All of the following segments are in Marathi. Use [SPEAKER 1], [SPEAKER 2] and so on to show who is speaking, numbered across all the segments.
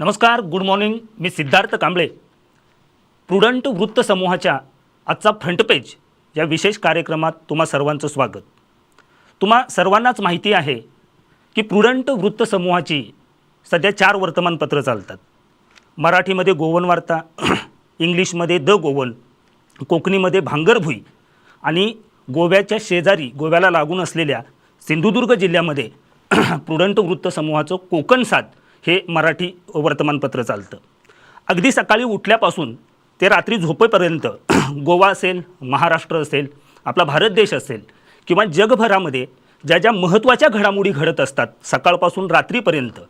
[SPEAKER 1] नमस्कार गुड मॉर्निंग मी सिद्धार्थ कांबळे. प्रुडंट वृत्तसमूहाच्या आजचा फ्रंट पेज या विशेष कार्यक्रमात तुम्हा सर्वांचं स्वागत. तुम्हा सर्वांनाच माहिती आहे की प्रुडंट वृत्तसमूहाची सध्या चार वर्तमानपत्रं चालतात. मराठीमध्ये गोवन वार्ता इंग्लिशमध्ये द गोवन कोकणीमध्ये भांगरभुई आणि गोव्याच्या शेजारी गोव्याला लागून असलेल्या सिंधुदुर्ग जिल्ह्यामध्ये प्रुडंट वृत्तसमूहाचं कोकण साथ हे मराठी वर्तमानपत्र चालतं. अगदी सकाळी उठल्यापासून ते रात्री झोपेपर्यंत गोवा असेल महाराष्ट्र असेल आपला भारत देश असेल किंवा जगभरामध्ये ज्या ज्या महत्त्वाच्या घडामोडी घडत असतात सकाळपासून रात्रीपर्यंत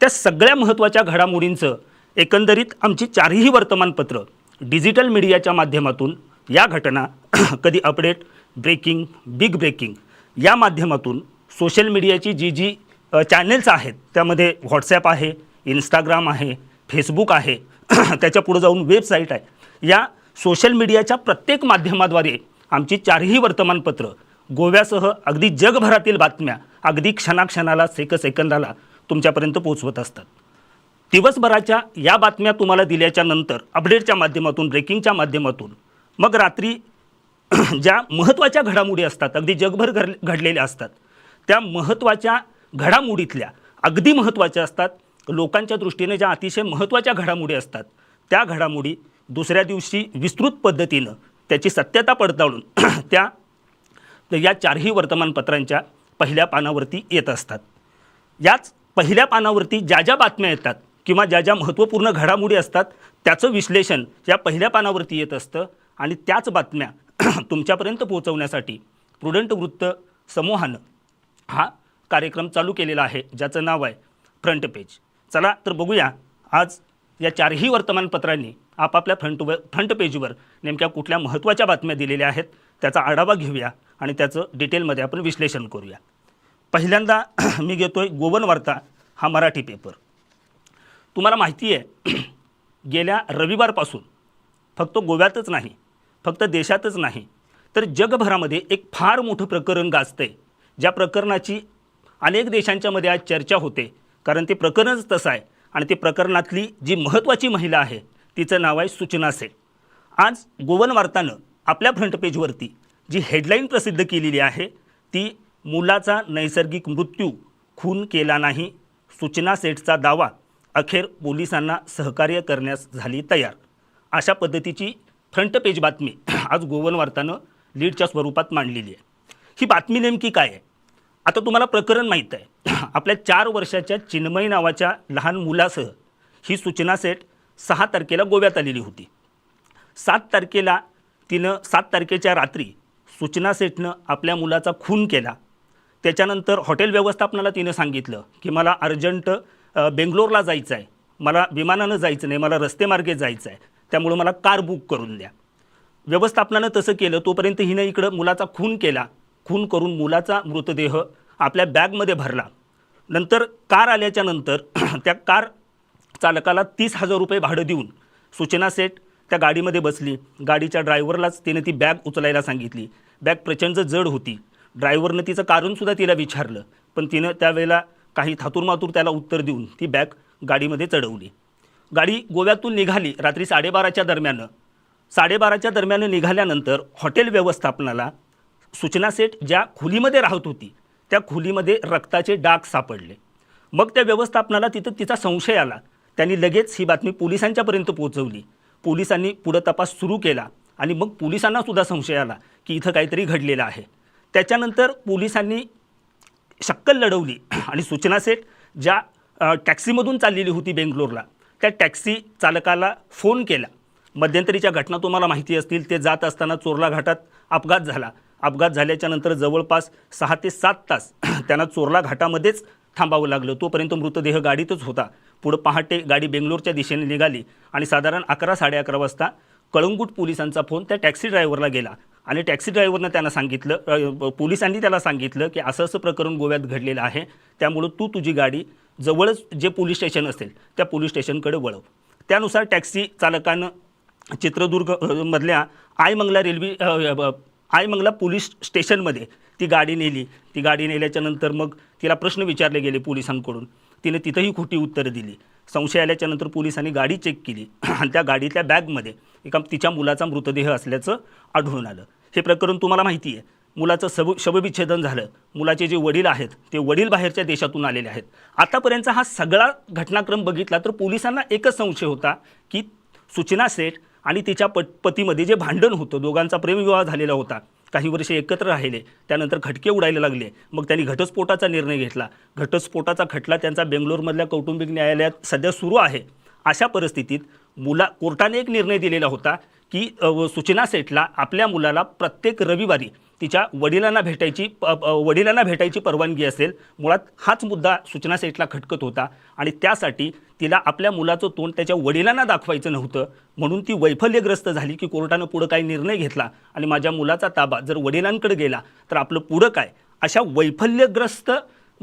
[SPEAKER 1] त्या सगळ्या महत्त्वाच्या घडामोडींचं एकंदरीत आमची चारही वर्तमानपत्र डिजिटल मीडियाच्या माध्यमातून या घटना कधी अपडेट ब्रेकिंग बिग ब्रेकिंग या माध्यमातून सोशल मीडियाची जी जी चॅनेल्स आहेत. त्यामध्ये व्हॉट्सॲप आहे इंस्टाग्राम आहे फेसबुक आहे. त्याच्या पुढं जाऊन वेबसाईट आहे. या सोशल मीडियाच्या प्रत्येक माध्यमाद्वारे आमची चारही वर्तमानपत्र गोव्यासह अगदी जगभरातील बातम्या अगदी क्षणाक्षणाला सेक सेकंदाला तुमच्यापर्यंत पोचवत असतात. दिवसभराच्या या बातम्या तुम्हाला दिल्याच्या नंतर अपडेटच्या माध्यमातून ब्रेकिंगच्या माध्यमातून मग रात्री ज्या महत्त्वाच्या घडामोडी असतात अगदी जगभर घड घडलेल्या असतात त्या महत्त्वाच्या घडामोडीतल्या अगदी महत्त्वाच्या असतात. लोकांच्या दृष्टीने ज्या अतिशय महत्त्वाच्या घडामोडी असतात त्या घडामोडी दुसऱ्या दिवशी विस्तृत पद्धतीनं त्याची सत्यता पडताळून त्या या चारही वर्तमानपत्रांच्या पहिल्या पानावरती येत असतात. याच पहिल्या पानावरती ज्या ज्या बातम्या येतात किंवा ज्या ज्या महत्त्वपूर्ण घडामोडी असतात त्याचं विश्लेषण या पहिल्या पानावरती येत असतं आणि त्याच बातम्या तुमच्यापर्यंत पोहोचवण्यासाठी प्रुडंट वृत्त समूहानं हा कार्यक्रम चालू केलेला आहे ज्याचं नाव आहे फ्रंट पेज चला तर बघूया आज या चारही वर्तमानपत्रांनी आपापल्या फ्रंट फ्रंट पेजवर नेमक्या कुठल्या महत्त्वाच्या बातम्या दिलेल्या आहेत त्याचा आढावा घेऊया आणि त्याचं डिटेलमध्ये आपण विश्लेषण करूया. पहिल्यांदा मी घेतो आहे गोवन वार्ता हा मराठी पेपर तुम्हाला माहिती आहे गेल्या रविवारपासून फक्त गोव्यातच नाही फक्त देशातच नाही तर जगभरामध्ये एक फार मोठं प्रकरण गाजतं आहे ज्या प्रकरणाची अनेक देशांच्यामध्ये आज चर्चा होते. कारण ते प्रकरणच तसं आहे. आणि ते प्रकरणातली जी महत्त्वाची महिला आहे तिचं नाव आहे सूचना सेठ. आज गोवन वार्तानं आपल्या फ्रंट पेजवरती जी हेडलाईन प्रसिद्ध केलेली आहे ती मुलाचा नैसर्गिक मृत्यू खून केला नाही सूचना सेठचा दावा अखेर पोलिसांना सहकार्य करण्यास झाली तयार. अशा पद्धतीची फ्रंट पेज बातमी आज गोवन वार्तानं लीडच्या स्वरूपात मांडलेली आहे. ही बातमी नेमकी काय आहे? आता तुम्हाला प्रकरण माहीत आहे. आपल्या चार वर्षाच्या चिन्मय नावाच्या लहान मुलासह ही सूचना सेट सहा तारखेला गोव्यात आलेली होती. सात तारखेला तिनं सात तारखेच्या रात्री सूचना सेटनं आपल्या मुलाचा खून केला. त्याच्यानंतर हॉटेल व्यवस्थापनाला तिनं सांगितलं की मला अर्जंट बेंगलोरला जायचं आहे मला विमानानं जायचं नाही मला रस्तेमार्गे जायचं आहे त्यामुळं मला कार बुक करून द्या. व्यवस्थापनानं तसं केलं. तोपर्यंत हिनं इकडं मुलाचा खून केला. खून करून मुलाचा मृतदेह आपल्या बॅगमध्ये भरला. नंतर कार आल्याच्यानंतर त्या कार चालकाला तीस हजार रुपये भाडं देऊन सूचना सेट त्या गाडीमध्ये बसली. गाडीच्या ड्रायव्हरलाच तिने ती बॅग उचलायला सांगितली. बॅग प्रचंड जड होती. ड्रायव्हरनं तिचं कारणसुद्धा तिला विचारलं. पण तिनं त्यावेळेला काही थातूरमातूर त्याला उत्तर देऊन ती बॅग गाडीमध्ये चढवली. गाडी गोव्यातून निघाली रात्री साडेबाराच्या दरम्यानं. साडेबाराच्या दरम्यान निघाल्यानंतर हॉटेल व्यवस्थापनाला सूचना सेट ज्या खोलीमध्ये राहत होती त्या खोलीमध्ये रक्ताचे डाग सापडले. मग त्या व्यवस्थापनाला तिथं तिचा संशय आला. त्यांनी लगेच ही बातमी पोलिसांच्यापर्यंत पोहोचवली. पोलिसांनी पुढं तपास सुरू केला आणि मग पोलिसांनासुद्धा संशय आला की इथं काहीतरी घडलेलं आहे. त्याच्यानंतर पोलिसांनी शक्कल लढवली आणि सूचना सेट ज्या टॅक्सीमधून चाललेली होती बेंगलोरला त्या टॅक्सी चालकाला फोन केला. मध्यंतरीच्या घटना तुम्हाला माहिती असतील ते जात असताना चोरला घाटात अपघात झाला. अपघात झाल्याच्यानंतर जवळपास सहा ते सात तास त्यांना चोरला घाटामध्येच थांबावं लागलं. तोपर्यंत मृतदेह गाडीतच होता. पुढं पहाटे गाडी बेंगलोरच्या दिशेने निघाली आणि साधारण अकरा साडे अकरा वाजता कळंगूट पोलिसांचा फोन त्या टॅक्सी ड्रायव्हरला गेला आणि टॅक्सी ड्रायव्हरनं त्यांना सांगितलं पोलिसांनी त्याला सांगितलं की असं असं प्रकरण गोव्यात घडलेलं आहे. त्यामुळं तू तुझी गाडी जवळच जे पोलीस स्टेशन असेल त्या पोलीस स्टेशनकडे वळव. त्यानुसार टॅक्सी चालकानं चित्रदुर्ग मधल्या आयमंगला रेल्वे आईमंगला पोलीस स्टेशनमध्ये ती गाडी नेली. ती गाडी नेल्याच्यानंतर मग तिला प्रश्न विचारले गेले पोलिसांकडून. तिने तिथंही खोटी उत्तरं दिली. संशय आल्याच्यानंतर पोलिसांनी गाडी चेक केली. आणि त्या गाडीतल्या बॅगमध्ये एका तिच्या मुलाचा मृतदेह असल्याचं आढळून आलं. हे प्रकरण तुम्हाला माहिती आहे. मुलाचं शब शवविच्छेदन झालं. मुलाचे जे वडील आहेत ते वडील बाहेरच्या देशातून आलेले आहेत. आतापर्यंतचा हा सगळा घटनाक्रम बघितला तर पोलिसांना एकच संशय होता की सूचना सेठ आणि तिच्या पट पतीमध्ये जे भांडण होतं दोघांचा प्रेमविवाह झालेला होता. काही वर्षे एकत्र राहिले त्यानंतर खटके उडायला लागले. मग त्यांनी घटस्फोटाचा निर्णय घेतला. घटस्फोटाचा खटला त्यांचा बेंगलोरमधल्या कौटुंबिक न्यायालयात सध्या सुरू आहे. अशा परिस्थितीत मुला कोर्टाने एक निर्णय दिलेला होता की व सूचना सेठला आपल्या मुलाला प्रत्येक रविवारी तिच्या वडिलांना भेटायची प- वडिलांना भेटायची परवानगी असेल. मुळात हाच मुद्दा सूचना सेठला खटकत होता. आणि त्यासाठी तिला आपल्या मुलाचं तोंड त्याच्या वडिलांना दाखवायचं नव्हतं. म्हणून ती वैफल्यग्रस्त झाली की कोर्टानं पुढं काही निर्णय घेतला आणि माझ्या मुलाचा ताबा जर वडिलांकडे गेला तर आपलं पुढं काय? अशा वैफल्यग्रस्त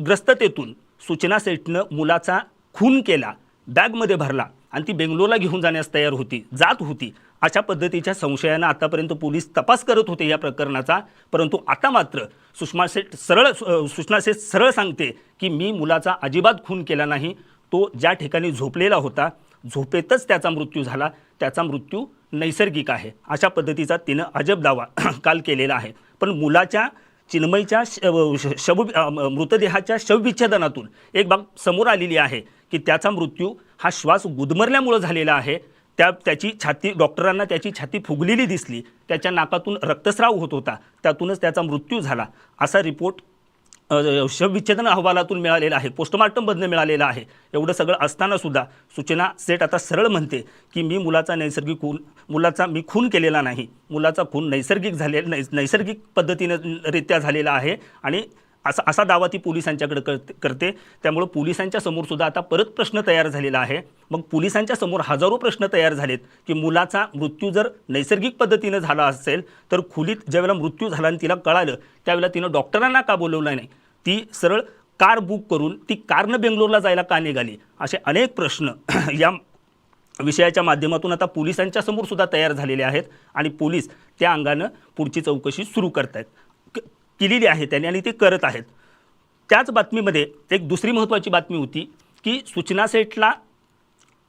[SPEAKER 1] ग्रस्ततेतून सूचना सेठनं मुलाचा खून केला बॅगमध्ये भरला. आणि ती बेंगलोरला घेऊन जाण्यास तयार होती जात होती. अशा पद्धतीच्या संशयानं आतापर्यंत पोलीस तपास करत होते या प्रकरणाचा. परंतु आता मात्र सुषमा सेठ सरळ सुषमा सेठ सरळ सांगते की मी मुलाचा अजिबात खून केला नाही. तो ज्या ठिकाणी झोपलेला होता झोपेतच त्याचा मृत्यू झाला. त्याचा मृत्यू नैसर्गिक आहे. अशा पद्धतीचा तिनं अजब दावा काल केलेला आहे. पण मुलाच्या चिन्मयच्या श- श- शव मृतदेहाच्या शवविच्छेदनातून एक बाब समोर आलेली आहे की त्याचा मृत्यू हा श्वास गुदमरल्यामुळं झालेला आहे. त्या त्याची छाती डॉक्टरांना त्याची छाती फुगलेली दिसली. त्याच्या नाकातून रक्तस्राव होत होता. त्यातूनच त्याचा मृत्यू झाला. असा रिपोर्ट शवविच्छेदन अहवालातून मिळालेला आहे. पोस्टमार्टममधनं मिळालेला आहे. एवढं सगळं असताना सुद्धा सूचना सेट आता सरळ म्हणते की मी मुलाचा नैसर्गिक खून मुलाचा मी खून केलेला नाही. मुलाचा खून नैसर्गिक झाले नैसर्गिक पद्धतीनं रित्या झालेला आहे आणि असा असा दावा ती पोलिसांच्याकडे करते करते. त्यामुळं पोलिसांच्या समोर सुद्धा आता परत प्रश्न तयार झालेला आहे. मग पोलिसांच्या समोर हजारो प्रश्न तयार झालेत की मुलाचा मृत्यू जर नैसर्गिक पद्धतीनं झाला असेल तर खोलीत ज्यावेळेला मृत्यू झाला आणि तिला कळालं त्यावेळेला तिनं डॉक्टरांना का बोलवलं नाही? ती सरळ कार बुक करून ती कारनं बेंगलोरला जायला का निघाली? असे अनेक प्रश्न या विषयाच्या माध्यमातून आता पोलिसांच्या समोर सुद्धा तयार झालेले आहेत आणि पोलीस त्या अंगानं पुढची चौकशी सुरू करत आहेत केलेली आहे त्यांनी आणि ते करत आहेत. त्याच बातमीमध्ये एक दुसरी महत्त्वाची बातमी होती की सूचना सेठला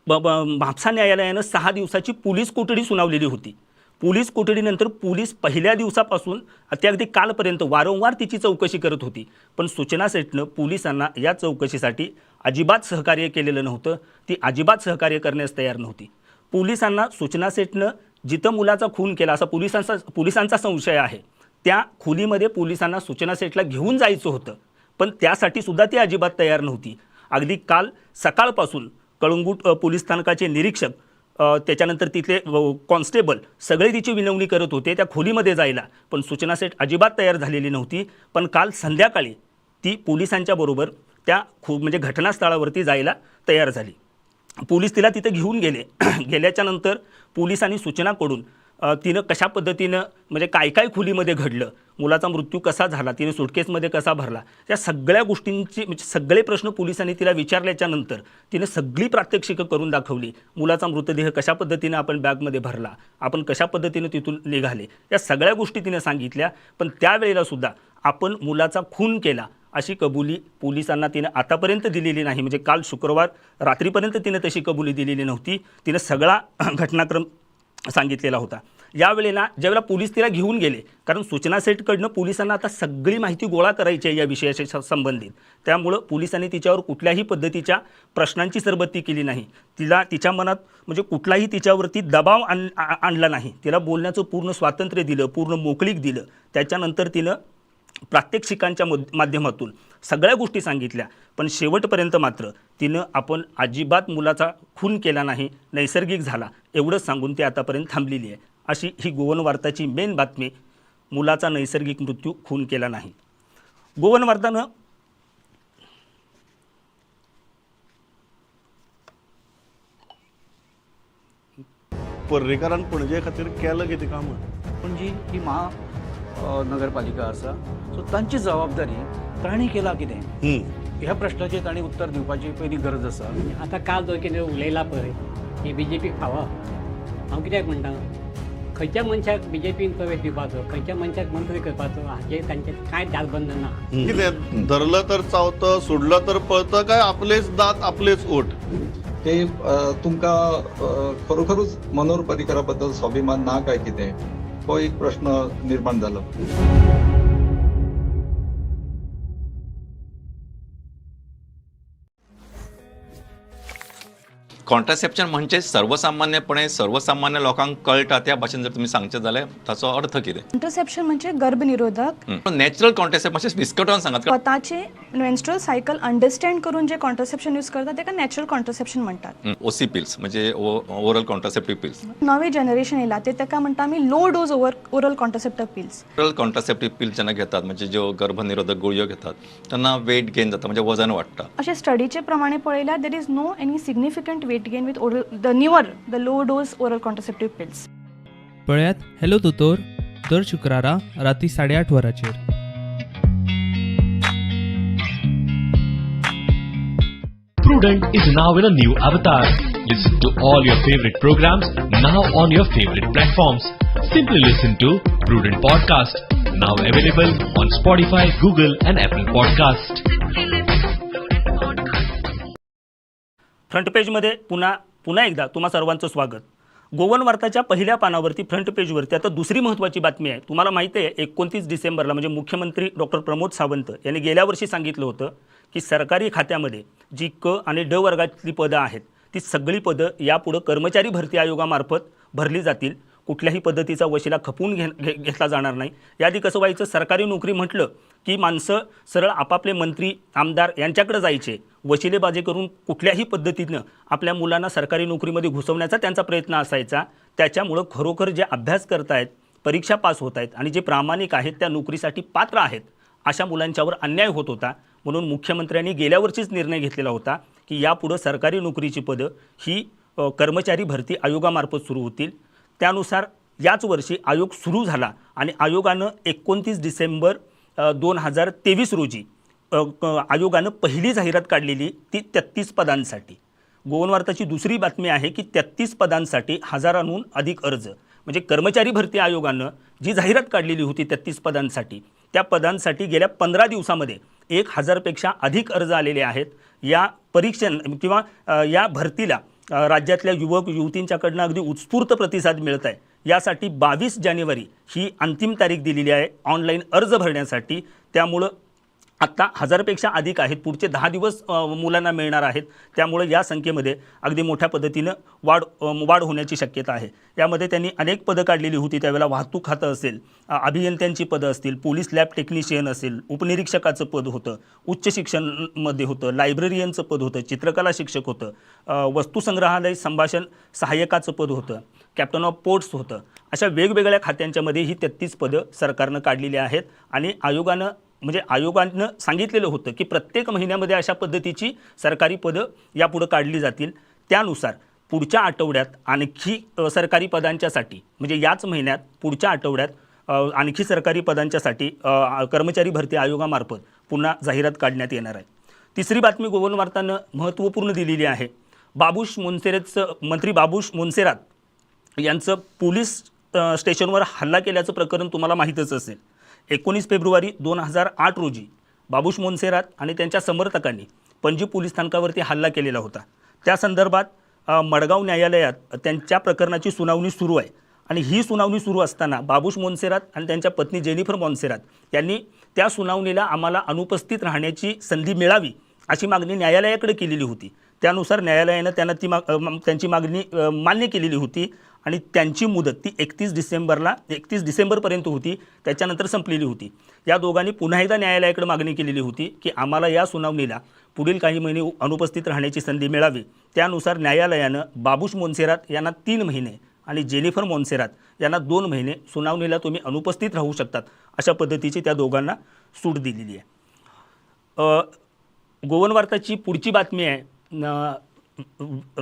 [SPEAKER 1] ब ब म्हापसा न्यायालयानं सहा दिवसाची पोलीस कोठडी सुनावलेली होती. पोलीस कोठडीनंतर पोलीस पहिल्या दिवसापासून ते अगदी कालपर्यंत वारंवार तिची चौकशी करत होती. पण सूचना सेठनं पोलिसांना या चौकशीसाठी अजिबात सहकार्य केलेलं नव्हतं. ती अजिबात सहकार्य करण्यास तयार नव्हती. पोलिसांना सूचना सेठनं जिथं मुलाचा खून केला असा पोलिसांचा पोलिसांचा संशय आहे. त्या खोलीमध्ये पोलिसांना सूचना सेटला घेऊन जायचं होतं. पण त्यासाठी सुद्धा ती अजिबात तयार नव्हती. अगदी काल सकाळपासून कळंगूट पोलीस स्थानकाचे निरीक्षक त्याच्यानंतर तिथले कॉन्स्टेबल सगळे तिची विनवणी करत होते त्या खोलीमध्ये जायला. पण सूचना सेट अजिबात तयार झालेली नव्हती. पण काल संध्याकाळी ती पोलिसांच्या बरोबर त्या खो म्हणजे घटनास्थळावरती जायला तयार झाली. पोलीस तिला तिथे घेऊन गेले. गेल्याच्यानंतर पोलिसांनी सूचनाकडून अ, तिनं कशा पद्धतीनं म्हणजे काय काय खोलीमध्ये घडलं मुलाचा मृत्यू कसा झाला तिने सुटकेसमध्ये कसा भरला या सगळ्या गोष्टींची म्हणजे सगळे प्रश्न पोलिसांनी तिला विचारल्याच्यानंतर तिने सगळी प्रात्यक्षिकं करून दाखवली मुलाचा मृतदेह कशा पद्धतीनं आपण बॅगमध्ये भरला आपण कशा पद्धतीनं तिथून निघाले या सगळ्या गोष्टी तिने सांगितल्या पण त्यावेळेला सुद्धा आपण मुलाचा खून केला अशी कबुली पोलिसांना तिनं आतापर्यंत दिलेली नाही म्हणजे काल शुक्रवार रात्रीपर्यंत तिनं तशी कबुली दिलेली नव्हती तिनं सगळा घटनाक्रम सांगितलेला होता. यावेळेला ज्यावेळेला पोलीस तिला घेऊन गेले कारण सूचना सेटकडनं पोलिसांना आता सगळी माहिती गोळा करायची आहे या विषयाशी संबंधित. त्यामुळं पोलिसांनी तिच्यावर कुठल्याही पद्धतीच्या प्रश्नांची सरबत्ती केली नाही. तिला तिच्या मनात म्हणजे कुठलाही तिच्यावरती दबाव आण आणला नाही. तिला बोलण्याचं पूर्ण स्वातंत्र्य दिलं पूर्ण मोकळीक दिलं. त्याच्यानंतर तिनं प्रात्यक्षिकांच्या मध माध्यमातून सगळ्या गोष्टी सांगितल्या पण शेवटपर्यंत मात्र तिनं आपण अजिबात मुलाचा खून केला नाही नैसर्गिक झाला एवढंच सांगून ती आतापर्यंत थांबलेली आहे. अशी ही गोवन वार्ताची मेन बातमी मुलाचा नैसर्गिक मृत्यू खून केला नाही. गोवन वार्तानं
[SPEAKER 2] पर्रेकारान पणजे खातीर केलां कितें काम?
[SPEAKER 3] पण जी ही महा नगरपालिका आसा सो तांची जबाबदारी तांणी केला कितें ह्या प्रश्नाचेर तांणी उत्तर दिवपाची पयली गरज आसा
[SPEAKER 4] आतां काल जो कितें उलयला पळय. की बी जे पीक फावा हांव कित्याक म्हणटा? खंयच्या मनशाक बी जे पीन प्रवेश दिवपाचो खंयच्या मनशाक मंत्री करपाचो हाचेर तांचें कांय जालबंद ना.
[SPEAKER 2] कितें धरलं तर चावतं सोडलं तर पळतं काय आपलेच दात आपलेच ओट
[SPEAKER 5] हे अ, तुमकां खरोखरूच मनोहर पर्रीकरा बद्दल स्वाभिमान ना काय कितें? हो एक प्रश्न निर्माण जालो
[SPEAKER 6] कॉन्ट्रासेप्शन म्हणजे सर्वसामान्यपणे सर्वसामान्य लोकांक कळटा त्या भाशेन जर तुम्ही सांगचे जाल्यार ताचो अर्थ कितें?
[SPEAKER 7] इंटरसेप्शन म्हणजे गर्भनिरोधक.
[SPEAKER 6] नॅचरल कॉन्ट्रासेप्शन म्हणजे विस्कटोन सांगात
[SPEAKER 7] स्वतःचे मेन्स्ट्रुअल सायकल अंडरस्टँड करून जे कॉन्ट्रसेप्शन यूज करतात त्याला नॅचरल कॉन्ट्रसेप्शन म्हणतात.
[SPEAKER 6] ओसी पिल्स म्हणजे ओरल कॉन्ट्रासेप्टिव्ह पिल्स
[SPEAKER 7] नवे जनरेशन येयला ते ताका म्हणटा आमी low dose over oral contraceptive pills
[SPEAKER 6] oral contraceptive pills जेन्ना घेतात म्हणजे ज्यो गर्भनिरोधक गुळयो घेतात तेन्ना वेट गेन जाता म्हणजे वजन वाडटा
[SPEAKER 7] अशे स्टडीचे प्रमाणे पळयल्यार there is no any significant weight Gain with oral the newer the low dose oral contraceptive pills
[SPEAKER 8] पळयात हॅलो दोतोर दर शुक्रारा राती साडेआठ वरांचेर
[SPEAKER 9] Prudent is now in a new avatar. Listen to all your favorite programs now on your favorite platforms. Simply listen to Prudent Podcast, now available on Spotify, Google, and Apple Podcast.
[SPEAKER 1] Front पेजमध्ये पुन्हा पुन्हा एकदा तुम्हा सर्वांचं स्वागत. गोवन वार्ताच्या पहिल्या पानावरती फ्रंट पेजवरती आता दुसरी महत्त्वाची बातमी आहे. तुम्हाला माहिती आहे एकोणतीस डिसेंबरला म्हणजे मुख्यमंत्री डॉक्टर प्रमोद सावंत यांनी गेल्या वर्षी सांगितलं होतं की सरकारी खात्यामध्ये जी क आणि ड वर्गातली पदं आहेत ती सगळी पदं यापुढं कर्मचारी भरती आयोगामार्फत भरली जातील. कुठल्याही पद्धतीचा वशिला खपवून घे घे घेतला जाणार नाही. याआधी कसं व्हायचं सरकारी नोकरी म्हटलं की माणसं सरळ आपापले मंत्री आमदार यांच्याकडे जायचे. वशिलेबाजी करून कुठल्याही पद्धतीनं आपल्या मुलांना सरकारी नोकरीमध्ये घुसवण्याचा त्यांचा प्रयत्न असायचा. त्याच्यामुळं खरोखर जे अभ्यास करतायत परीक्षा पास होत आहेत आणि जे प्रामाणिक आहेत त्या नोकरीसाठी पात्र आहेत अशा मुलांच्यावर अन्याय होत होता. म्हणून मुख्यमंत्र्यांनी गेल्या वर्षीच निर्णय घेतलेला होता की यापुढं सरकारी नोकरीची पदं ही कर्मचारी भरती आयोगामार्फत सुरू होतील. त्यानुसार याच वर्षी आयोग सुरू झाला आणि आयोगानं एकोणतीस डिसेंबर दोन हजार तेवीस रोजी आयोगानं पहिली जाहिरात काढलेली ती तेहत्तीस पदांसाठी. गोवनवार्ताची दुसरी बातमी आहे की तेहत्तीस पदांसाठी हजारांहून अधिक अर्ज म्हणजे कर्मचारी भरती आयोगानं जी जाहिरात काढलेली होती तेहत्तीस पदांसाठी त्या पदांसाठी गेल्या पंधरा दिवसामध्ये एक हजारपेक्षा अधिक अर्ज आलेले आहेत. या परीक्षण किंवा या भरतीला राज्यातल्या युवक युवतींच्याकडनं अगदी उत्स्फूर्त प्रतिसाद मिळत आहे. यासाठी बावीस जानेवारी ही अंतिम तारीख दिलेली आहे. ऑनलाईन अर्ज भरण्यासाठी. त्यामुळं आत्ता हजारपेक्षा अधिक आहेत. पुढचे दहा दिवस मुलांना मिळणार आहेत. त्यामुळे या संख्येमध्ये अगदी मोठ्या पद्धतीनं वाढ वाढ होण्याची शक्यता आहे. यामध्ये त्यांनी अनेक पदं काढलेली होती. त्यावेळेला वाहतूक खातं असेल अभियंत्यांची पदं असतील पोलीस लॅब टेक्निशियन असेल उपनिरीक्षकाचं पद होतं उच्च शिक्षणमध्ये होतं लायब्ररियनचं पद होतं चित्रकला शिक्षक होतं वस्तुसंग्रहालय संभाषण सहाय्यकाचं पद होतं. कॅप्टन ऑफ पोर्ट्स होतं. अशा वेगवेगळ्या खात्यांच्यामध्ये ही तेहत्तीस पदं सरकारनं काढलेली आहेत आणि आयोगानं म्हणजे आयोगानं सांगितलेलं होतं की प्रत्येक महिन्यामध्ये अशा पद्धतीची सरकारी पदं यापुढं काढली जातील. त्यानुसार पुढच्या आठवड्यात आणखी सरकारी पदांच्यासाठी म्हणजे याच महिन्यात पुढच्या आठवड्यात आणखी सरकारी पदांच्यासाठी कर्मचारी भरती आयोगामार्फत पुन्हा जाहिरात काढण्यात येणार आहे. तिसरी बातमी गोवन वार्तानं महत्त्वपूर्ण दिलेली आहे. बाबूश मोन्सेरेतचं मंत्री बाबूश मोन्सेरात यांचं पोलीस स्टेशनवर हल्ला केल्याचं प्रकरण तुम्हाला माहीतच असेल. एकोणीस फेब्रुवारी दोन हजार आठ रोजी बाबूश मोन्सेरात आणि त्यांच्या समर्थकांनी पणजी पोलीस स्थानकावरती हल्ला केलेला होता. त्या संदर्भात मडगाव न्यायालयात त्यांच्या प्रकरणाची सुनावणी सुरू आहे आणि ही सुनावणी सुरू असताना बाबूश मोन्सेरात आणि त्यांच्या पत्नी जेनिफर मोन्सेरात यांनी त्या सुनावणीला आम्हाला अनुपस्थित राहण्याची संधी मिळावी अशी मागणी न्यायालयाकडे केलेली होती. त्यानुसार न्यायालयानं त्यांना ती माग त्यांची मागणी मान्य केलेली होती. आणि त्यांची मुदत ती एकतीस डिसेंबरला एकतीस डिसेंबरपर्यंत होती त्याच्यानंतर संपलेली होती. या दोघांनी पुन्हा एकदा न्यायालयाकडे मागणी केलेली होती की आम्हाला या सुनावणीला पुढील काही महिने अनुपस्थित राहण्याची संधी मिळावी. त्यानुसार न्यायालयानं बाबूश मोन्सेरात यांना तीन महिने आणि जेनिफर मोन्सेरात यांना दोन महिने सुनावणीला तुम्ही अनुपस्थित राहू शकतात अशा पद्धतीची त्या दोघांना सूट दिलेली आहे. गोवनवार्ताची गोवन वार्ताची पुढची बातमी आहे न-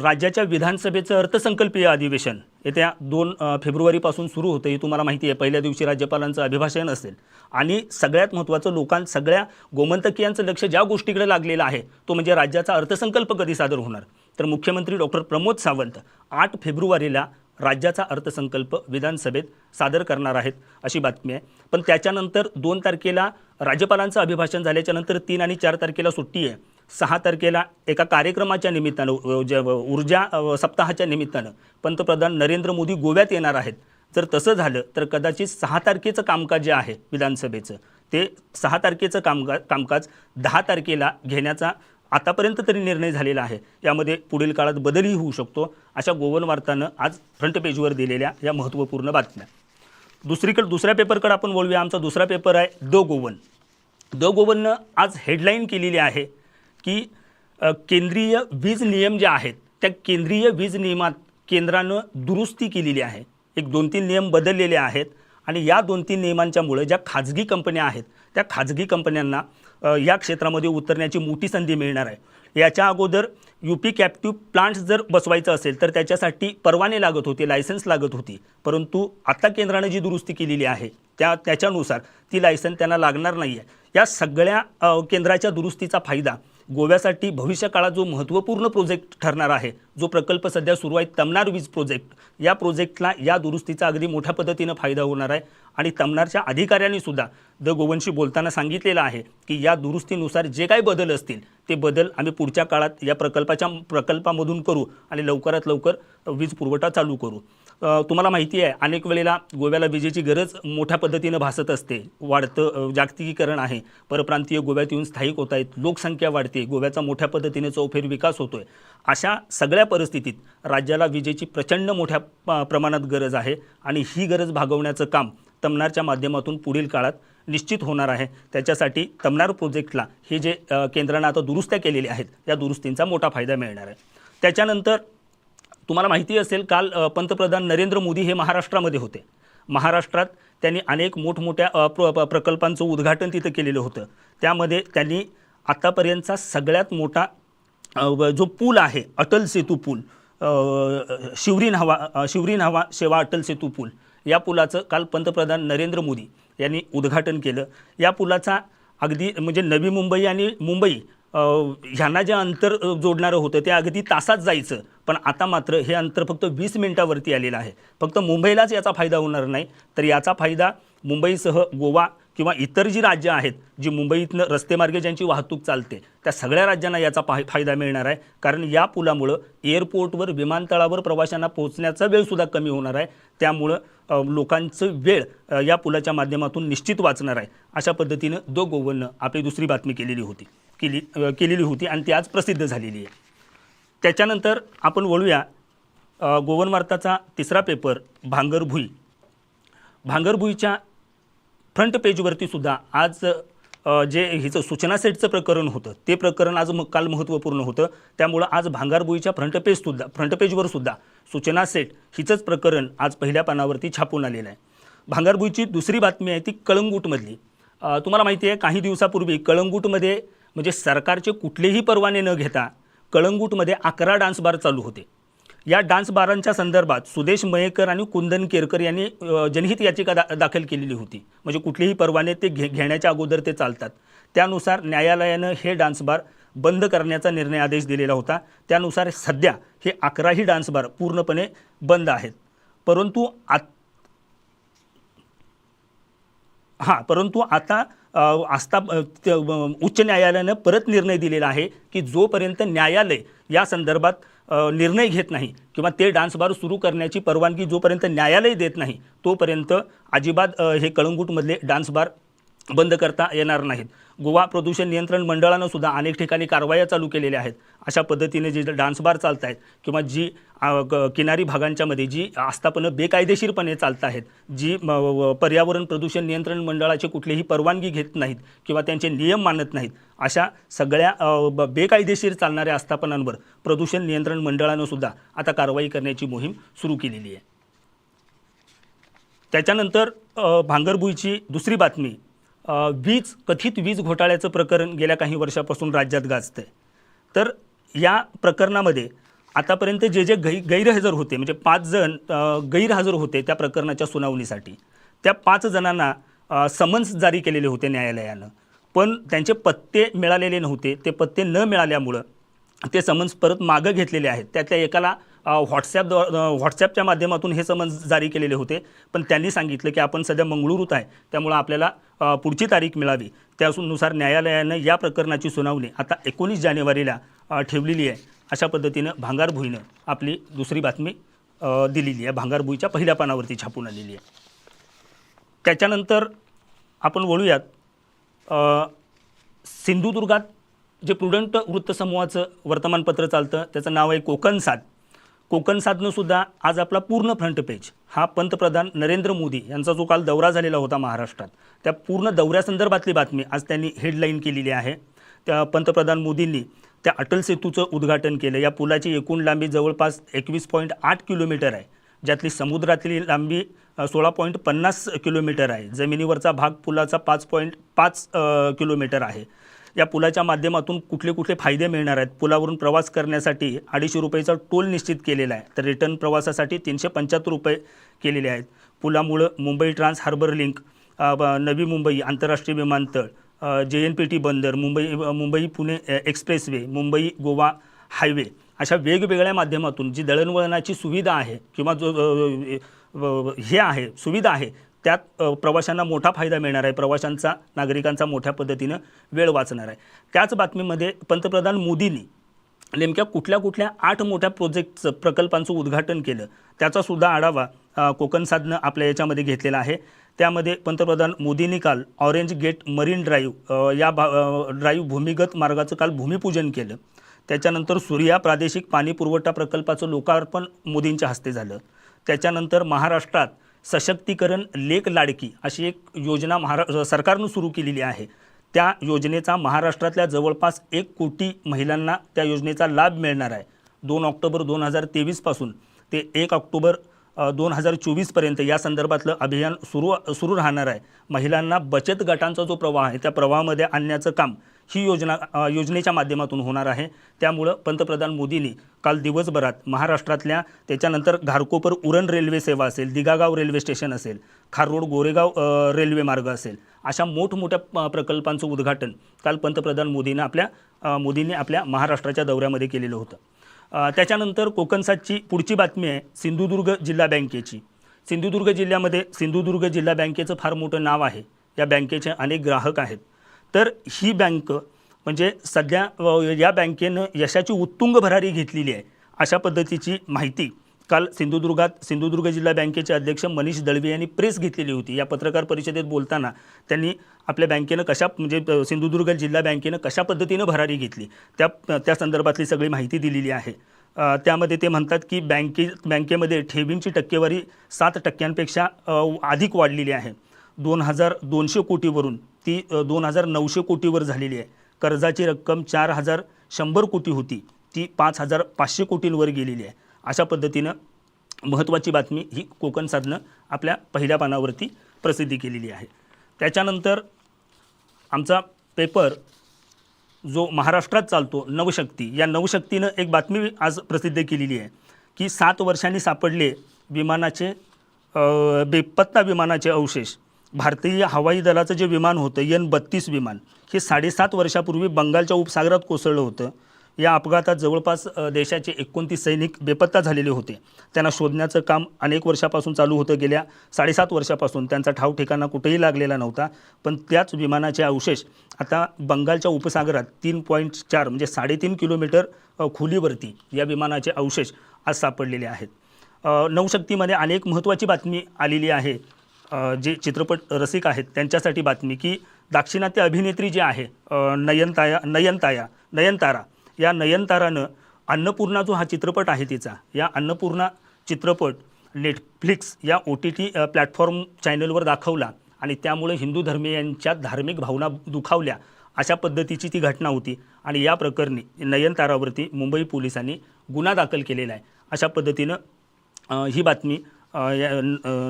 [SPEAKER 1] राज्याच्या विधानसभेचं अर्थसंकल्पीय अधिवेशन. येत्या दोन फेब्रुवारीपासून सुरू होतं हे तुम्हाला माहिती आहे. पहिल्या दिवशी राज्यपालांचं अभिभाषण असेल. आणि सगळ्यात महत्त्वाचं लोकां सगळ्या गोमंतकीयांचं लक्ष ज्या गोष्टीकडे लागलेलं आहे तो म्हणजे राज्याचा अर्थसंकल्प कधी सादर होणार? तर मुख्यमंत्री डॉक्टर प्रमोद सावंत आठ फेब्रुवारीला राज्याचा अर्थसंकल्प विधानसभेत सादर करणार आहेत अशी बातमी आहे. पण त्याच्यानंतर दोन तारखेला राज्यपालांचं अभिभाषण झाल्याच्यानंतर तीन आणि चार तारखेला सुट्टी आहे. सहा तारखेला एका कार्यक्रमाच्या निमित्तानं अ, ऊर्जा सप्ताहाच्या निमित्तानं पंतप्रधान नरेंद्र मोदी गोव्यात येणार आहेत. जर तसं झालं तर कदाचित सहा तारखेचं कामकाज जे आहे विधानसभेचं ते सहा तारखेचं कामकाज कामकाज दहा तारखेला घेण्याचा आतापर्यंत तरी निर्णय झालेला आहे. यामध्ये पुढील काळात बदलही होऊ शकतो अशा गोवन वार्तानं आज फ्रंट पेजवर दिलेल्या या महत्त्वपूर्ण बातम्या. दुसरीकडे दुसऱ्या पेपरकडे आपण बोलूया आमचा दुसरा पेपर आहे द गोवन. द गोवननं आज हेडलाईन केलेली आहे. की केंद्रीय वीज नियम जे आहेत त्या केंद्रीय वीज नियमात केंद्रानं दुरुस्ती केलेली आहे. एक दोन तीन नियम बदललेले आहेत आणि या दोन तीन नियमांच्यामुळे ज्या खाजगी कंपन्या आहेत त्या खाजगी कंपन्यांना या क्षेत्रामध्ये उतरण्याची मोठी संधी मिळणार आहे. याच्या अगोदर यू पी कॅप्टिव्ह प्लांट्स जर बसवायचं असेल तर त्याच्यासाठी परवाने लागत होते लायसन्स लागत होती. परंतु आत्ता केंद्रानं जी दुरुस्ती केलेली आहे त्या त्याच्यानुसार ती लायसन त्यांना लागणार नाही आहे या सगळ्या केंद्राच्या दुरुस्तीचा फायदा गोव्यासाठी भविष्य काळात जो महत्त्वपूर्ण प्रोजेक्ट ठरणार आहे जो प्रकल्प सध्या सुरू आहे तमनार वीज प्रोजेक्ट या प्रोजेक्टला या दुरुस्तीचा अगदी मोठ्या पद्धतीनं फायदा होणार आहे. आणि तमनारच्या अधिकाऱ्यांनीसुद्धा द गोवनशी बोलताना सांगितलेलं आहे की या दुरुस्तीनुसार जे काही बदल असतील ते बदल आम्ही पुढच्या काळात या प्रकल्पाच्या प्रकल्पामधून करू आणि लवकरात लवकर वीज पुरवठा चालू करू. तुम्हाला माहिती आहे अनेक वेळेला गोव्याला विजेची गरज मोठ्या पद्धतीनं भासत असते वाढतं जागतिकीकरण आहे. परप्रांतीय गोव्यात येऊन स्थायिक होत आहेत लोकसंख्या वाढते गोव्याचा मोठ्या पद्धतीने चौफेर विकास होतो आहे अशा सगळ्या परिस्थितीत राज्याला विजेची प्रचंड मोठ्या प्रमाणात गरज आहे आणि ही गरज भागवण्याचं काम तमनारच्या माध्यमातून पुढील काळात निश्चित होणार आहे. त्याच्यासाठी तमनार प्रोजेक्टला हे जे केंद्रानं आता दुरुस्त्या केलेल्या आहेत या दुरुस्तींचा मोठा फायदा मिळणार आहे. त्याच्यानंतर तुम्हाला माहिती असेल काल पंतप्रधान नरेंद्र मोदी हे महाराष्ट्रामध्ये होते. महाराष्ट्रात त्यांनी अनेक मोठमोठ्या प्र प- प्रकल्पांचं उद्घाटन तिथं केलेलं होतं. त्यामध्ये त्यांनी आत्तापर्यंतचा सगळ्यात मोठा व- जो पूल आहे अटल सेतू पूल शिवरी शिवरीन हवा अ, शिवरीन हवा सेवा अटल सेतू पूल या पुलाचं काल पंतप्रधान नरेंद्र मोदी यांनी उद्घाटन केलं. या पुलाचा अगदी म्हणजे नवी मुंबई आणि मुंबई ह्यांना जे अंतर जोडणारं होतं ते अगदी तासात जायचं. पण आता मात्र हे अंतर फक्त वीस मिनिटावरती आलेलं आहे. फक्त मुंबईलाच याचा फायदा होणार नाही. तर याचा फायदा मुंबईसह गोवा किंवा इतर जी राज्यं आहेत जी मुंबईतनं रस्तेमार्गे ज्यांची वाहतूक चालते त्या सगळ्या राज्यांना याचा पा फायदा मिळणार आहे. कारण या पुलामुळं एअरपोर्टवर विमानतळावर प्रवाशांना पोहोचण्याचा वेळसुद्धा कमी होणार आहे. त्यामुळं लोकांचं वेळ या पुलाच्या माध्यमातून निश्चित वाचणार आहे. अशा पद्धतीनं दो गोवननं आपली दुसरी बातमी केलेली होती. केली केलेली होती आणि ती आज प्रसिद्ध झालेली आहे. त्याच्यानंतर आपण वळूया अ, गोवन वार्ताचा तिसरा पेपर भांगरभुई. भांगरभुईच्या फ्रंट पेजवरती सुद्धा आज जे हिचं सूचना सेटचं प्रकरण होतं ते प्रकरण आज मग काल महत्त्वपूर्ण होतं. त्यामुळं आज भांगारबुईच्या फ्रंट पेजसुद्धा फ्रंट पेजवर सुद्धा सूचना सेट हिचंच प्रकरण आज पहिल्या पानावरती छापून आलेलं आहे. भांगारबुईची दुसरी बातमी आहे ती कळंगूटमधली. तुम्हाला माहिती आहे काही दिवसापूर्वी कळंगूटमध्ये म्हणजे सरकारचे कुठलेही परवाने न घेता कळंगूटमध्ये अकरा डान्स बार चालू होते. या डान्स बारांच्या संदर्भात सुदेश मयेकर आणि कुंदन केरकर यांनी जनहित याचिका दा दाखल केलेली होती. म्हणजे कुठलेही परवाने ते घे घेण्याच्या अगोदर ते चालतात. त्यानुसार न्यायालयानं हे डान्स बार बंद करण्याचा निर्णय आदेश दिलेला होता. त्यानुसार सध्या हे अकराही डान्स बार पूर्णपणे बंद आहेत. परंतु आत हां परंतु आता आस्था उच्च न्यायालयानं परत निर्णय दिलेला आहे की जोपर्यंत न्यायालय या संदर्भात निर्णय घेत नाही किंवा ते डान्स बार सुरू करण्याची परवानगी जोपर्यंत न्यायालय देत नाही तोपर्यंत अजिबात हे कळंगूटमधले डान्स बार बंद करता येणार नाहीत. गोवा प्रदूषण नियंत्रण मंडळानं सुद्धा अनेक ठिकाणी कारवाया चालू केलेल्या आहेत. अशा पद्धतीने जे डान्स बार चालत आहेत किंवा जी ग- किनारी भागांच्यामध्ये जी आस्थापनं बेकायदेशीरपणे चालत आहेत जी म, व- पर्यावरण प्रदूषण नियंत्रण मंडळाची कुठलीही परवानगी घेत नाहीत किंवा त्यांचे नियम मानत नाहीत अशा सगळ्या बेकायदेशीर चालणाऱ्या आस्थापनांवर प्रदूषण नियंत्रण मंडळानं सुद्धा आता कारवाई करण्याची मोहीम सुरू केलेली आहे. त्याच्यानंतर भांगरभुईची दुसरी बातमी वीज कथित वीज घोटाळ्याचं प्रकरण गेल्या काही वर्षापासून राज्यात गाजतं आहे तर या प्रकरणामध्ये आतापर्यंत जे जे गै गैरहजर होते म्हणजे पाच जण गैरहजर होते त्या प्रकरणाच्या सुनावणीसाठी. त्या पाच जणांना समन्स जारी केलेले होते न्यायालयानं. पण त्यांचे पत्ते मिळालेले नव्हते. ते पत्ते न मिळाल्यामुळं ते समन्स परत मागं घेतलेले आहेत. त्यातल्या एकाला व्हॉट्सॲप व्हॉट्सॲपच्या माध्यमातून हे समन्स जारी केलेले होते. पण त्यांनी सांगितलं की आपण सध्या मंगळुरूत आहे. त्यामुळं आपल्याला पुढची तारीख मिळावी. त्यानुसार न्यायालयानं या प्रकरणाची सुनावणी आता एकोणीस जानेवारीला ठेवलेली आहे. अशा पद्धतीनं भांगारभुईनं आपली दुसरी बातमी दिलेली आहे. भांगारभुईच्या पहिल्या पानावरती छापून आलेली आहे. त्याच्यानंतर आपण वळूयात. सिंधुदुर्गात जे प्रुडंट वृत्तसमूहाचं वर्तमानपत्र चालतं त्याचं नाव आहे कोकण साध कोकण सुद्धा आज आपला पूर्ण फ्रंट पेज. हा पंतप्रधान नरेंद्र मोदी यांचा जो काल दौरा झालेला होता महाराष्ट्रात त्या पूर्ण दौऱ्यासंदर्भातली बातमी आज त्यांनी हेडलाईन केलेली आहे. त्या पंतप्रधान मोदींनी त्या अटल सेतूचं उद्घाटन केलं. या पुलाची एकूण लांबी जवळपास एकवीस पॉईंट आठ किलोमीटर आहे. ज्यातली समुद्रातली लांबी सोळा पॉईंट पन्नास किलोमीटर आहे. जमिनीवरचा भाग पुलाचा पाच पॉईंट पाच किलोमीटर आहे. या पुलाच्या माध्यमातून कुठले कुठले फायदे मिळणार आहेत? पुलावरून प्रवास करण्यासाठी अडीचशे रुपयेचा टोल निश्चित केलेला आहे. तर रिटर्न प्रवासासाठी तीनशे पंच्याहत्तर रुपये केलेले आहेत. पुलामुळं Mumbai trans harbour link Navi Mumbai आंतरराष्ट्रीय विमानतळ जे एन पी टी बंदर मुंबई मुंबई पुणे एक्सप्रेसवे मुंबई गोवा हायवे अशा वेगवेगळ्या माध्यमातून जी दळणवळणाची सुविधा आहे किंवा जो हे आहे सुविधा आहे. त्यात प्रवाशांना मोठा फायदा मिळणार आहे. प्रवाशांचा नागरिकांचा मोठ्या पद्धतीनं वेळ वाचणार आहे. त्याच बातमीमध्ये पंतप्रधान मोदींनी नेमक्या कुठल्या कुठल्या आठ मोठ्या प्रोजेक्टचं प्रकल्पांचं उद्घाटन केलं त्याचा सुद्धा आढावा कोकण साधनं आपल्या याच्यामध्ये घेतलेला आहे. त्यामध्ये पंतप्रधान मोदींनी काल ऑरेंज गेट मरीन ड्राईव्ह या भा ड्राईव्ह भूमिगत मार्गाचं काल भूमिपूजन केलं. त्याच्यानंतर सूर्या प्रादेशिक पाणी पुरवठा प्रकल्पाचं लोकार्पण मोदींच्या हस्ते झालं. त्याच्यानंतर महाराष्ट्रात सशक्तीकरण लेक लाडकी अशी एक योजना महारा सरकारनं सुरू केलेली आहे. त्या योजनेचा महाराष्ट्रातल्या जवळपास एक कोटी महिलांना त्या योजनेचा लाभ मिळणार आहे. दोन ऑक्टोबर दोन हजार तेवीसपासून ते एक ऑक्टोबर दोन हजार चोवीसपर्यंत या संदर्भातलं अभियान सुरू सुरू राहणार आहे. महिलांना बचत गटांचा जो प्रवाह आहे त्या प्रवाहामध्ये आणण्याचं काम ही योजना योजनेच्या माध्यमातून होणार आहे. त्यामुळं पंतप्रधान मोदींनी काल दिवसभरात महाराष्ट्रातल्या त्याच्यानंतर घारकोपर उरण रेल्वे सेवा असेल दिगागाव रेल्वे स्टेशन असेल खारोड गोरेगाव रेल्वे मार्ग असेल अशा मोठमोठ्या प्रकल्पांचं उद्घाटन काल पंतप्रधान मोदीनं आपल्या मोदींनी आपल्या महाराष्ट्राच्या दौऱ्यामध्ये केलेलं होतं. त्याच्यानंतर कोकणसातची पुढची बातमी आहे सिंधुदुर्ग जिल्हा बँकेची. सिंधुदुर्ग जिल्ह्यामध्ये सिंधुदुर्ग जिल्हा बँकेचं फार मोठं नाव आहे. या बँकेचे अनेक ग्राहक आहेत. तर ही बँक म्हणजे सध्या या बँकेनं यशाची उत्तुंग भरारी घेतलेली आहे अशा पद्धतीची माहिती काल सिंधुदुर्गात सिंधुदुर्ग जिल्हा बँकेचे अध्यक्ष मनीष दळवी यांनी प्रेस घेतलेली होती. या पत्रकार परिषदेत बोलताना त्यांनी आपल्या बँकेनं कशा म्हणजे सिंधुदुर्ग जिल्हा बँकेनं कशा पद्धतीनं भरारी घेतली. त्या त्या संदर्भातली सगळी माहिती दिलेली आहे. त्यामध्ये ते म्हणतात की बँके बँकेमध्ये ठेवींची टक्केवारी सात टक्क्यांपेक्षा अधिक वाढलेली आहे. दोन हजार दोनशे कोटीवरून ती दोन हजार नऊशे कोटीवर झालेली आहे. कर्जाची रक्कम चार हजार शंभर कोटी होती. ती पाच हजार पाचशे कोटींवर गेलेली आहे. अशा पद्धतीनं महत्त्वाची बातमी ही कोकण साधनं आपल्या पहिल्या पानावरती प्रसिद्धी केलेली आहे. त्याच्यानंतर आमचा पेपर जो महाराष्ट्रात चालतो नवशक्ती या नवशक्तीनं एक बातमी आज प्रसिद्ध केलेली आहे की सात वर्षांनी सापडले विमानाचे बेपत्ता विमानाचे अवशेष. भारतीय हवाई दलाचं जे विमान होतं यन बत्तीस विमान हे साडेसात वर्षापूर्वी बंगालच्या उपसागरात कोसळलं होतं. या अपघातात जवळपास देशाचे एकोणतीस सैनिक बेपत्ता झालेले होते. त्यांना शोधण्याचं काम अनेक वर्षापासून चालू होतं. गेल्या साडेसात वर्षापासून त्यांचा ठाव ठिकाणा कुठेही लागलेला नव्हता. पण त्याच विमानाचे अवशेष आता बंगालच्या उपसागरात तीन पॉईंट चार म्हणजे साडेतीन किलोमीटर खोलीवरती या विमानाचे अवशेष आज सापडलेले आहेत. नवशक्तीमध्ये अनेक महत्त्वाची बातमी आलेली आहे. जे चित्रपट रसिक आहेत त्यांच्यासाठी बातमी की दाक्षिणात्य अभिनेत्री जी आहे नयनताया नयनताया नयनतारा या नयनतारानं अन्नपूर्णा जो हा चित्रपट आहे तिचा या अन्नपूर्णा चित्रपट नेटफ्लिक्स या ओ टी टी प्लॅटफॉर्म चॅनलवर दाखवला आणि त्यामुळे हिंदू धर्मीयांच्या धार्मिक भावना दुखावल्या अशा पद्धतीची ती घटना होती आणि या प्रकरणी नयनतारावरती मुंबई पोलिसांनी गुन्हा दाखल केलेला आहे. अशा पद्धतीनं ही बातमी या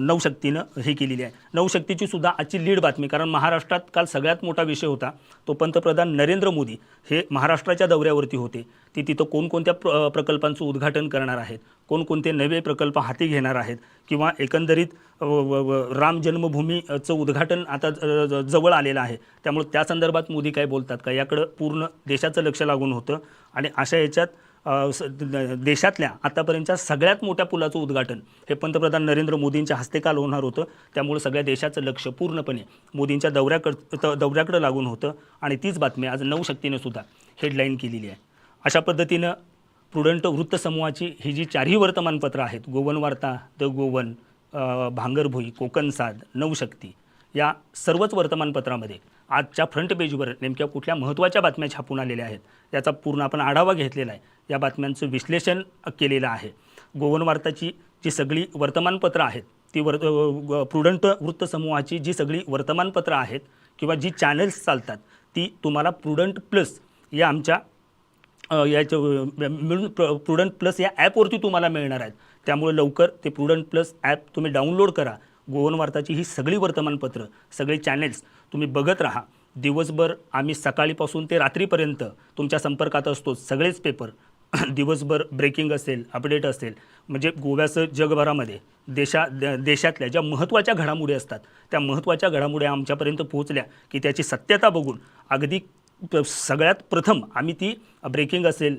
[SPEAKER 1] नवशक्तीनं हे केलेली आहे. नवशक्तीची सुद्धा आजची लीड बातमी कारण महाराष्ट्रात काल सगळ्यात मोठा विषय होता तो पंतप्रधान नरेंद्र मोदी हे महाराष्ट्राच्या दौऱ्यावरती होते. ते तिथं कोणकोणत्या प्र प्रकल्पांचं उद्घाटन करणार आहेत कोणकोणते नवे प्रकल्प हाती घेणार आहेत किंवा एकंदरीत व- राम जन्मभूमीचं उद्घाटन आता ज- ज- जवळ आलेलं आहे. त्यामुळे त्या संदर्भात मोदी काय बोलतात का? याकडं पूर्ण देशाचं लक्ष लागून होतं. आणि अशा याच्यात देशातल्या आतापर्यंतच्या सगळ्यात मोठ्या पुलाचं उद्घाटन हे पंतप्रधान नरेंद्र मोदींच्या हस्ते काल होणार होतं. त्यामुळे सगळ्या देशाचं लक्ष पूर्णपणे मोदींच्या दौऱ्याकड त- दौऱ्याकडं लागून होतं. आणि तीच बातमी आज नवशक्तीनं सुद्धा हेडलाईन केलेली आहे. अशा पद्धतीनं प्रुडंट वृत्तसमूहाची ही जी चारही वर्तमानपत्रं आहेत गोवन वार्ता द गोवन भांगरभुई कोकणसाद नवशक्ती या सर्वच वर्तमानपत्रामध्ये आजच्या फ्रंट पेजवर नेमक्या कुठल्या महत्त्वाच्या बातम्या छापून आलेल्या आहेत याचा पूर्ण आपण आढावा घेतलेला आहे. या बातम्यांचं विश्लेषण केलेलं आहे. गोवन वार्ताची जी सगळी वर्तमानपत्रं आहेत ती वर प्रुडंट वृत्तसमूहाची जी सगळी वर्तमानपत्रं आहेत किंवा जी चॅनल्स चालतात ती तुम्हाला प्रुडंट प्लस या आमच्या याच्या मिळून प्र प्रुडंट प्लस या ॲपवरती तुम्हाला मिळणार आहेत. त्यामुळे लवकर ते प्रुडंट प्लस ॲप तुम्ही डाउनलोड करा. गोवन वार्ताची ही सगळी वर्तमानपत्रं सगळे चॅनेल्स तुम्ही बघत राहा. दिवसभर आम्ही सकाळीपासून ते रात्रीपर्यंत तुमच्या संपर्कात असतो सगळेच पेपर. दिवसभर ब्रेकिंग असेल अपडेट असेल म्हणजे गोव्याचं जगभरामध्ये देशा द- देशातल्या ज्या महत्त्वाच्या घडामोडी असतात त्या महत्त्वाच्या घडामोडी आमच्यापर्यंत पोहोचल्या की त्याची सत्यता बघून अगदी सगळ्यात प्रथम आम्ही ती ब्रेकिंग असेल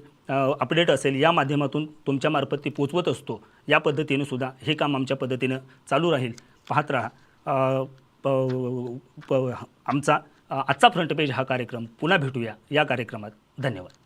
[SPEAKER 1] अपडेट असेल या माध्यमातून तुमच्यामार्फत ती पोचवत असतो. या पद्धतीनं सुद्धा हे काम आमच्या पद्धतीनं चालू राहील. पाहत राहा. प- प- आमचा आजचा फ्रंट पेज हा कार्यक्रम पुन्हा भेटूया. या कार्यक्रमात धन्यवाद.